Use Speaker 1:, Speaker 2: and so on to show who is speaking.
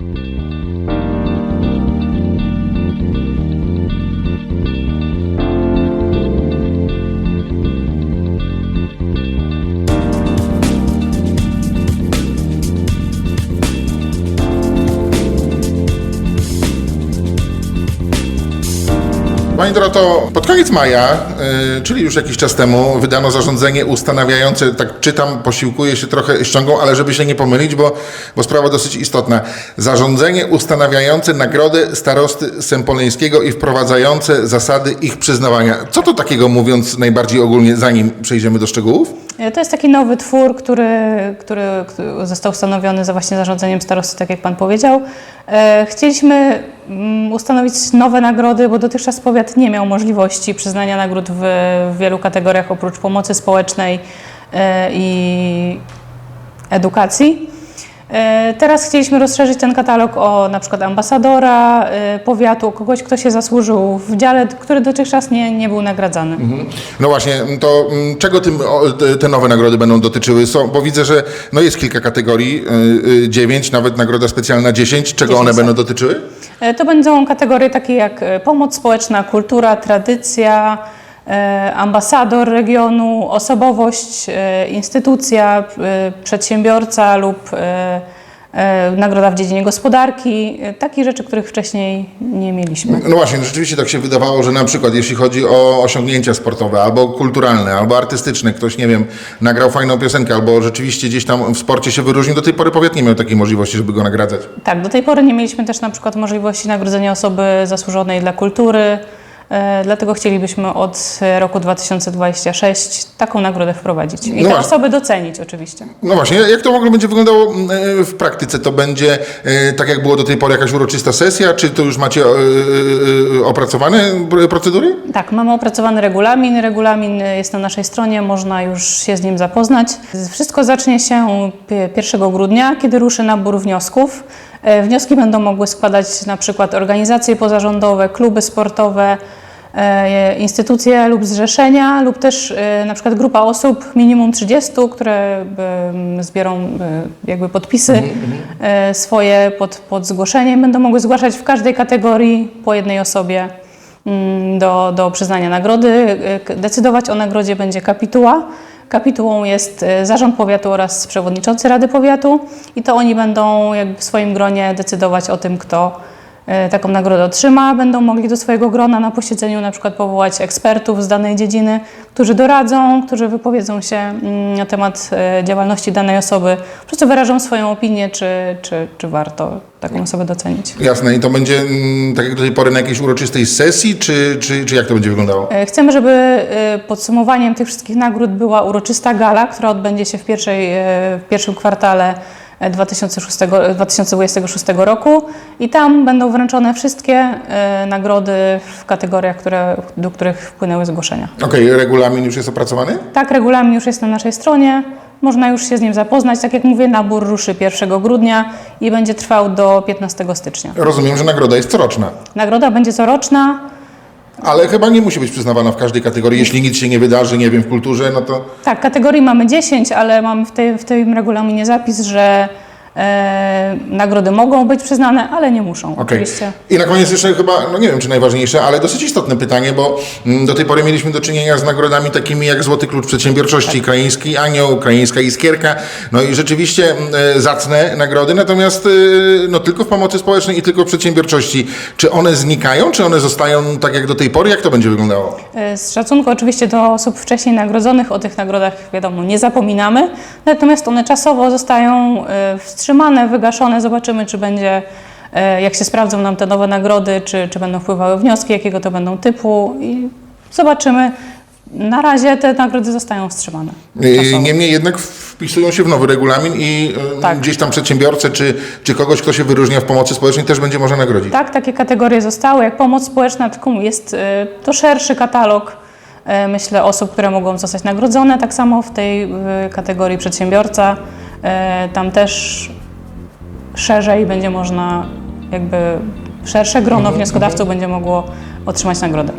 Speaker 1: Thank you. Pani Doroto, pod koniec maja, y, czyli już jakiś czas temu, wydano zarządzenie ustanawiające, tak czytam, posiłkuję się trochę ściągą, ale żeby się nie pomylić, bo, bo sprawa dosyć istotna. Zarządzenie ustanawiające nagrody starosty Sempoleńskiego i wprowadzające zasady ich przyznawania. Co to takiego mówiąc najbardziej ogólnie, zanim przejdziemy do szczegółów?
Speaker 2: To jest taki nowy twór, który, który, który został ustanowiony za właśnie zarządzeniem starosty, tak jak Pan powiedział. E, Chcieliśmy mm, ustanowić nowe nagrody, bo dotychczas powiat nie miał możliwości przyznania nagród w, w wielu kategoriach oprócz pomocy społecznej e, i edukacji. E, Teraz chcieliśmy rozszerzyć ten katalog o na przykład ambasadora e, powiatu, kogoś, kto się zasłużył w dziale, który dotychczas nie, nie był nagradzany.
Speaker 1: No właśnie, to czego tym, te- nowe nagrody będą dotyczyły? Są, bo widzę, że no jest kilka kategorii, y, dziewięć, nawet nagroda specjalna 10. Czego
Speaker 2: 10,
Speaker 1: one
Speaker 2: tak.
Speaker 1: będą dotyczyły?
Speaker 2: E, To będą kategorie takie jak e, pomoc społeczna, kultura, tradycja, e, ambasador regionu, osobowość, e, instytucja, e, przedsiębiorca lub e, e, nagroda w dziedzinie gospodarki. E, Takie rzeczy, których wcześniej nie mieliśmy.
Speaker 1: No właśnie, rzeczywiście tak się wydawało, że na przykład jeśli chodzi o osiągnięcia sportowe, albo kulturalne, albo artystyczne, ktoś, nie wiem, nagrał fajną piosenkę, albo rzeczywiście gdzieś tam w sporcie się wyróżnił, do tej pory powiat nie miał takiej możliwości, żeby go nagradzać.
Speaker 2: Tak, do tej pory nie mieliśmy też na przykład możliwości nagrodzenia osoby zasłużonej dla kultury. E, Dlatego chcielibyśmy od roku 2026 taką nagrodę wprowadzić. I
Speaker 1: No
Speaker 2: te osoby docenić oczywiście.
Speaker 1: No właśnie, jak to w ogóle będzie wyglądało mm, e, w praktyce? To będzie e, tak jak było do tej pory jakaś uroczysta sesja, czy to już macie opracowane pr- procedury?
Speaker 2: Tak, mamy opracowany regulamin. Regulamin jest na naszej stronie, można już się z nim zapoznać. Wszystko zacznie się pi- 1 grudnia, kiedy ruszy nabór wniosków. E, Wnioski będą mogły składać na przykład organizacje pozarządowe, kluby sportowe, e, instytucje lub zrzeszenia, lub też e, na przykład grupa osób, minimum 30, które e, jakby podpisy e, swoje pod, pod zgłoszeniem. Będą mogły zgłaszać w każdej kategorii po jednej osobie mm, do, do przyznania nagrody. Decydować o nagrodzie będzie kapituła. Kapitułą jest e, zarząd powiatu oraz przewodniczący Rady Powiatu i to oni będą w swoim gronie decydować o tym, kto taką nagrodę otrzyma. Będą mogli do swojego grona na posiedzeniu na przykład powołać ekspertów z danej dziedziny, którzy doradzą, którzy wypowiedzą się mm, na temat e, działalności danej osoby, po prostu wyrażą swoją opinię, czy, czy, czy warto taką osobę docenić.
Speaker 1: Jasne, i to będzie mm, tak jak do tej pory na jakiejś uroczystej sesji, czy, czy, czy jak to będzie wyglądało?
Speaker 2: E, Chcemy, żeby e, podsumowaniem tych wszystkich nagród była uroczysta gala, która odbędzie się w, pierwszej, e, w pierwszym kwartale e, 2006, 2026 roku i tam będą wręczone wszystkie e, nagrody w kategoriach, które, do których wpłynęły zgłoszenia.
Speaker 1: Okej, regulamin już jest opracowany?
Speaker 2: Tak, regulamin już jest na naszej stronie. Można już się z nim zapoznać. Tak jak mówię, nabór ruszy 1 grudnia i będzie trwał do 15 stycznia.
Speaker 1: Rozumiem, że nagroda jest coroczna,
Speaker 2: Nagroda będzie coroczna.
Speaker 1: Ale chyba nie musi być przyznawana w każdej kategorii. Jeśli nic się nie wydarzy, nie wiem, w kulturze, no to
Speaker 2: Tak, kategorii mamy 10, ale mamy w, tej, w tym regulaminie zapis, że e, nagrody mogą być przyznane, ale nie muszą.
Speaker 1: Okej.
Speaker 2: Oczywiście.
Speaker 1: I na koniec jeszcze chyba, no nie wiem czy najważniejsze, ale dosyć istotne pytanie, bo mm, do tej pory mieliśmy do czynienia z nagrodami takimi jak Złoty Klucz Przedsiębiorczości,
Speaker 2: Tak.
Speaker 1: Krajeński Anioł, Krajeńska Iskierka, no i rzeczywiście mm, e, zacne nagrody, natomiast e, no tylko w pomocy społecznej i tylko w przedsiębiorczości. Czy one znikają, czy one zostają tak jak do tej pory? Jak to będzie wyglądało?
Speaker 2: E, Z szacunku oczywiście do osób wcześniej nagrodzonych, o tych nagrodach wiadomo nie zapominamy, natomiast one czasowo zostają e, wstrzymane, wygaszone. Zobaczymy, czy będzie, e, jak się sprawdzą nam te nowe nagrody, czy, czy będą wpływały wnioski, jakiego to będą typu i zobaczymy. Na razie te nagrody zostają wstrzymane.
Speaker 1: E,
Speaker 2: czasowo.
Speaker 1: Niemniej jednak wpisują się w nowy regulamin i e,
Speaker 2: Tak.
Speaker 1: gdzieś tam przedsiębiorcę, czy, czy kogoś, kto się wyróżnia w pomocy społecznej też będzie można nagrodzić.
Speaker 2: Tak, takie kategorie zostały, jak pomoc społeczna, jest to szerszy katalog, myślę, osób, które mogą zostać nagrodzone. Tak samo w tej kategorii przedsiębiorca, tam też szerzej będzie można, jakby szersze grono wnioskodawców będzie mogło otrzymać nagrodę.